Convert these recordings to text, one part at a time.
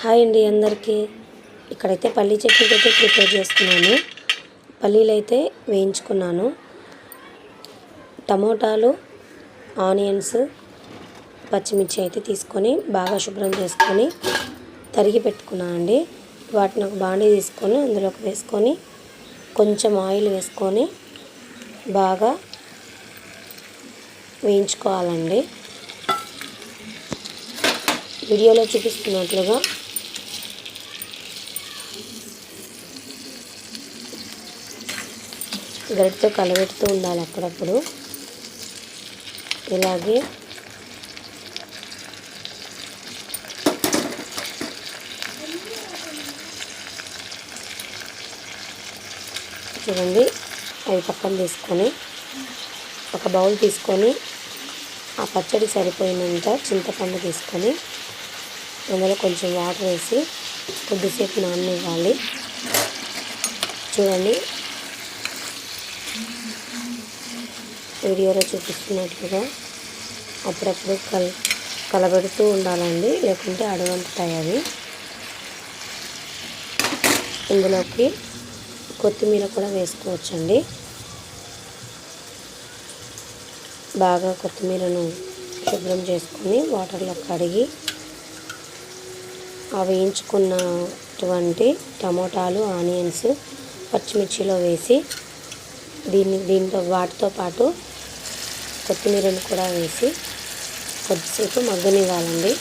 Hi అండి అందరికీ. ఇక్కడైతే పల్లీ చట్నీకి అయితే ప్రిపేర్ చేస్తున్నాను. పల్లీలు అయితే వేయించుకున్నాను. టమోటాలు ఆనియన్స్ పచ్చిమిర్చి అయితే తీసుకొని బాగా శుభ్రం చేసుకొని తరిగి పెట్టుకున్నానండి వాటిని ఒక బాండీ తీసుకొని అందులోకి వేసుకొని కొంచెం ఆయిల్ వేసుకొని బాగా వేయించుకోవాలండి. వీడియోలో చూపిస్తున్నట్లుగా గరిటతో కలబెడుతూ ఉండాలి అప్పుడప్పుడు. ఇలాగే చూడండి అవి పక్కన తీసుకొని ఒక బౌల్ తీసుకొని ఆ పచ్చడి సరిపోయినంత చింతపండు తీసుకొని అందులో కొంచెం వాటర్ వేసి కొద్దిసేపు నాననివ్వాలి. చూడండి వీడియోలో చూపిస్తున్నట్లుగా అప్పుడప్పుడు కల్ కలబెడుతూ ఉండాలండి. లేకుంటే అడుగంటుతాయి అవి ఇందులోకి కొత్తిమీర కూడా వేసుకోవచ్చండి. బాగా కొత్తిమీరను శుభ్రం చేసుకొని వాటర్లో కడిగి ఆ వేయించుకున్నటువంటి టమోటాలు ఆనియన్స్ పచ్చిమిర్చిలో వేసి దీన్ని దీంతో వాటితో పాటు కొత్తిమీరను కూడా వేసి కొద్దిసేపు మగ్గనివ్వాలండి.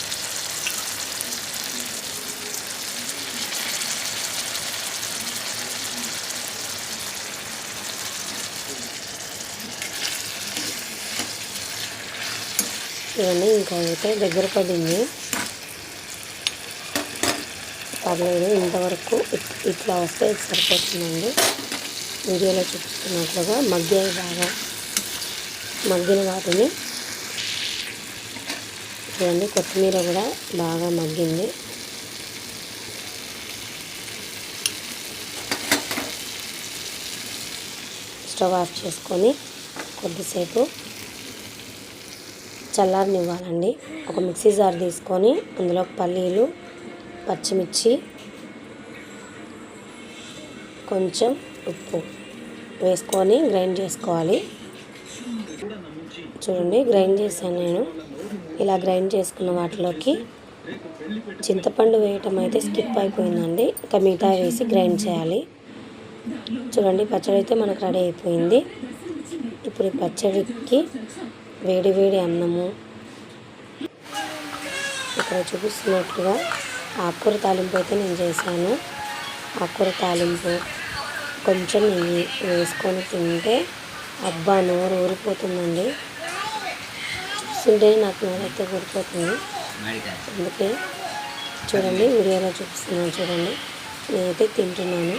ఇవన్నీ ఇంకా అయితే దగ్గర పడింది. పర్లేదు ఇంతవరకు ఇట్- ఇట్లా వస్తే సరిపోతుందండి. వీడియోలో చూపిస్తున్నట్లుగా మగ్గాయి బాగా మగ్గిన వాటిని చూడండి కొత్తిమీర కూడా బాగా మగ్గింది. స్టవ్ ఆఫ్ చేసుకొని కొద్దిసేపు చల్లారనివ్వాలండి. ఒక మిక్సీ జార్ తీసుకొని అందులో పల్లీలు పచ్చిమిర్చి కొంచెం ఉప్పు వేసుకొని గ్రైండ్ చేసుకోవాలి. చూడండి గ్రైండ్ చేశాను నేను. ఇలా గ్రైండ్ చేసుకున్న వాటిలోకి చింతపండు వేయటం అయితే స్కిప్ అయిపోయిందండి. ఇంకా మిగతా వేసి గ్రైండ్ చేయాలి. చూడండి పచ్చడి అయితే మనకు రెడీ అయిపోయింది. ఇప్పుడు ఈ పచ్చడికి వేడి వేడి అన్నము. ఇక్కడ చూపిస్తున్నట్లుగా ఆకుకూర తాలింపు అయితే నేను చేశాను. ఆకుకూర తాలింపు కొంచెం నెయ్యి వేసుకొని తింటే అబ్బా నోరు ఊరిపోతుందండి. చూస్తుంటే నాకు నోరైతే ఊరిపోతుంది. అందుకే చూడండి వీడియోలో చూపిస్తున్నాను చూడండి. నేనైతే తింటున్నాను.